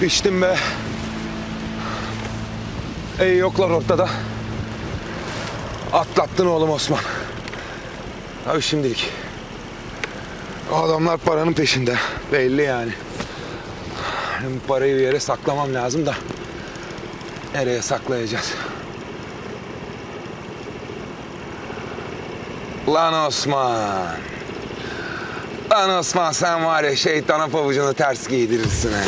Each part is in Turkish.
Piştim be. Ey yoklar ortada. Atlattın oğlum Osman. Abi şimdilik. O adamlar paranın peşinde. Belli yani. Benim parayı bir yere saklamam lazım da. Nereye saklayacağız? Lan Osman. Lan Osman sen var ya şeytana pabucunu ters giydirirsin ha.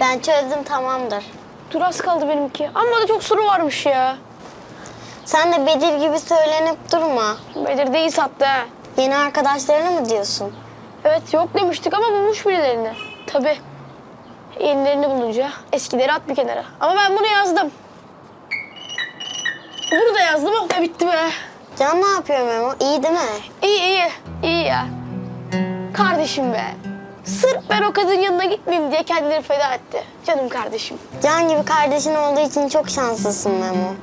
Ben çözdüm tamamdır. Dur az kaldı benimki. Ama da çok soru varmış ya. Sen de Bedir gibi söylenip durma. Bedir de iyi sattı ha. Yeni arkadaşlarını mı diyorsun? Evet yok demiştik ama bulmuş birilerini. Tabii. Yenilerini bulunca eskileri at bir kenara. Ama ben bunu yazdım. Bunu da yazdım. Oh be bitti be. Can ne yapıyor Memo? İyi değil mi? İyi iyi. iyi ya. Kardeşim be. Sırf ben o kadının yanına gitmeyeyim diye kendini feda etti. Canım kardeşim. Can gibi kardeşin olduğu için çok şanslısın Memo.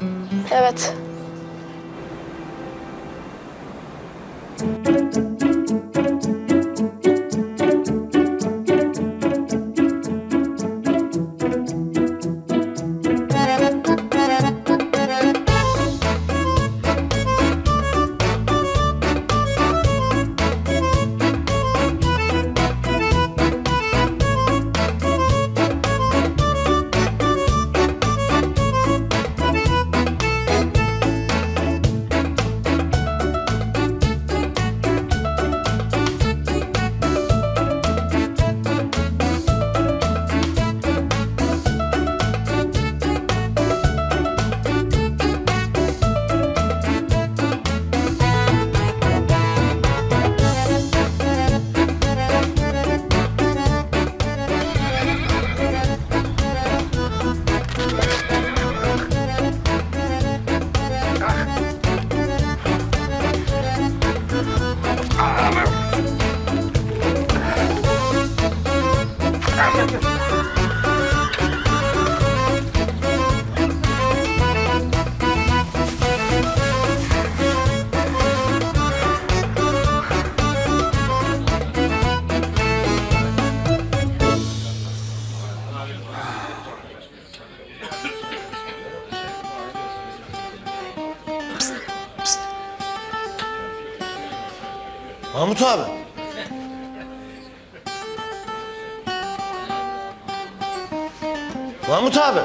Evet. Mahmut abi. Mahmut abi.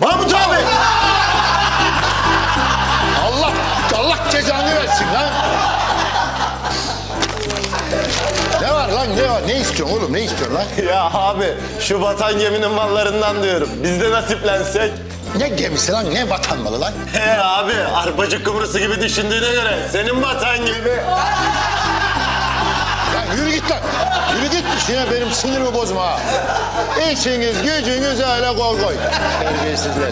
Mahmut abi. Allah Allah cezanı versin lan. Ne var lan ne var? Ne istiyorsun oğlum? Ne istiyorsun lan? Ya abi şu batan geminin mallarından diyorum. Biz de nasiplensek. Ne gemisi lan? Ne vatan malı lan? He abi arpacık kumrusu gibi düşündüğüne göre senin batan gibi. Ya yürü git lan. Yürü git işine benim sinirimi bozma ha. İşiniz gücünüz öyle koy koy. Terbiyesizler.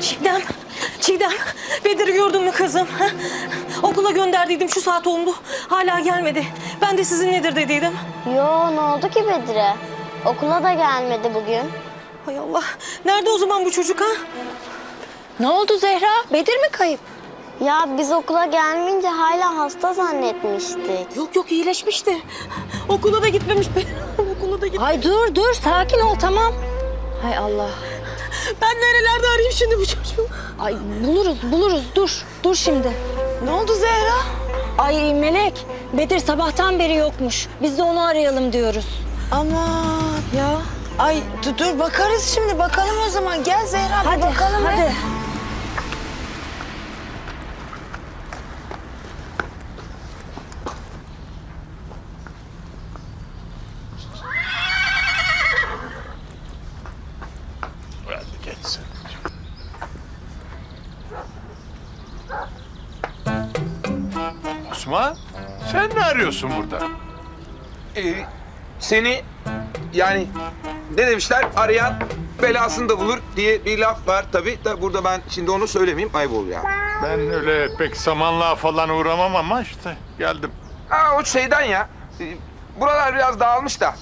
Çiğdem, Çiğdem. Bedir'i gördün mü kızım? ha? Okula gönderdiydim şu saat oldu. Hala gelmedi. Ben de sizin nedir dediydim. Yo ne oldu ki Bedir'e? Okula da gelmedi bugün. Hay Allah. Nerede o zaman bu çocuk ha? Ne oldu Zehra? Bedir mi kayıp? Ya biz okula gelmeyince hala hasta zannetmiştik. Yok yok iyileşmişti. Okula da gitmemiş. Okula da git. Ay dur dur sakin ol tamam. Hay Allah. Ben nerelerde arayayım şimdi bu çocuğu? Ay buluruz buluruz dur. Dur şimdi. Ne oldu Zehra? Ay Melek, Bedir sabahtan beri yokmuş. Biz de onu arayalım diyoruz. Aman Ya ay dur, dur bakarız şimdi bakalım o zaman gel Zehra bir hadi bakalım. he. hadi. Osman, sen ne arıyorsun burada? Ee, seni yani ne demişler arayan belasını da bulur diye bir laf var tabii. Da burada ben şimdi onu söylemeyeyim ayıp olur ya. Ben öyle pek samanlığa falan uğramam ama işte geldim. Ha o şeyden ya. e, Buralar biraz dağılmış da.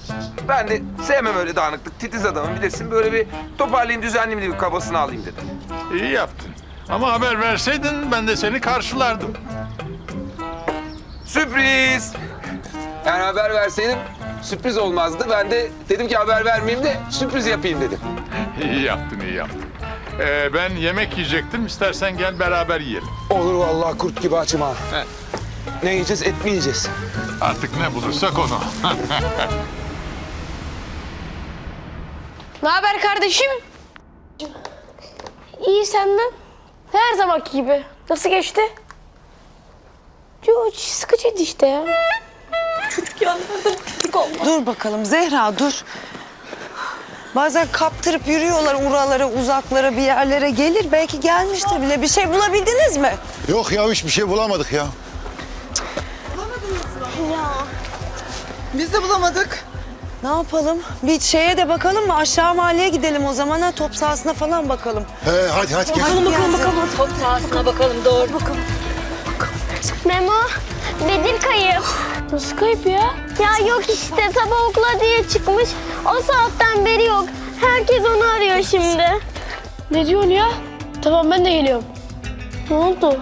Ben de sevmem öyle dağınıklık. Titiz adamım bilirsin. Böyle bir toparlayayım, düzenleyeyim bir kabasını alayım dedim. İyi yaptın. Ama haber verseydin ben de seni karşılardım. Sürpriz! Yani haber verseydim sürpriz olmazdı. Ben de dedim ki haber vermeyeyim de sürpriz yapayım dedim. İyi yaptın, iyi yaptın. Ee, ben yemek yiyecektim. İstersen gel beraber yiyelim. Olur vallahi kurt gibi açım ha. Ne yiyeceğiz? Et mi yiyeceğiz? Artık ne bulursak onu. Ne haber kardeşim? İyi senden. Her zamanki gibi. Nasıl geçti? Yo, sıkıcıydı işte ya. Dur bakalım Zehra dur. Bazen kaptırıp yürüyorlar uralara, uzaklara, bir yerlere gelir. Belki gelmiştir bile. Bir şey bulabildiniz mi? Yok ya hiçbir şey bulamadık ya. Biz de bulamadık. Ne yapalım? Bir şeye de bakalım mı? Aşağı mahalleye gidelim o zaman ha. Top sahasına falan bakalım. He hadi hadi gel. Bakalım bakalım bakalım. Top sahasına bakalım doğru. Bakalım. Memo, Bedir kayıp. Nasıl kayıp ya? Ya yok işte sabah okula diye çıkmış. O saatten beri yok. Herkes onu arıyor şimdi. Ne diyorsun ya? Tamam ben de geliyorum. Ne oldu?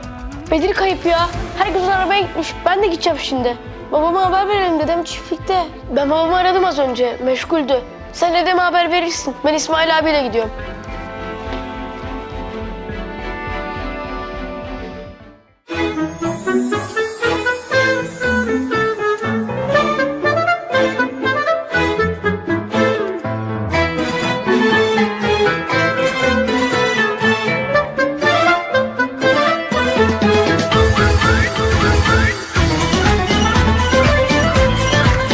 Bedir kayıp ya. Herkes arabaya gitmiş. Ben de gideceğim şimdi. Babama haber verelim dedem çiftlikte. Ben babamı aradım az önce. Meşguldü. Sen dedeme haber verirsin. Ben İsmail abiyle gidiyorum.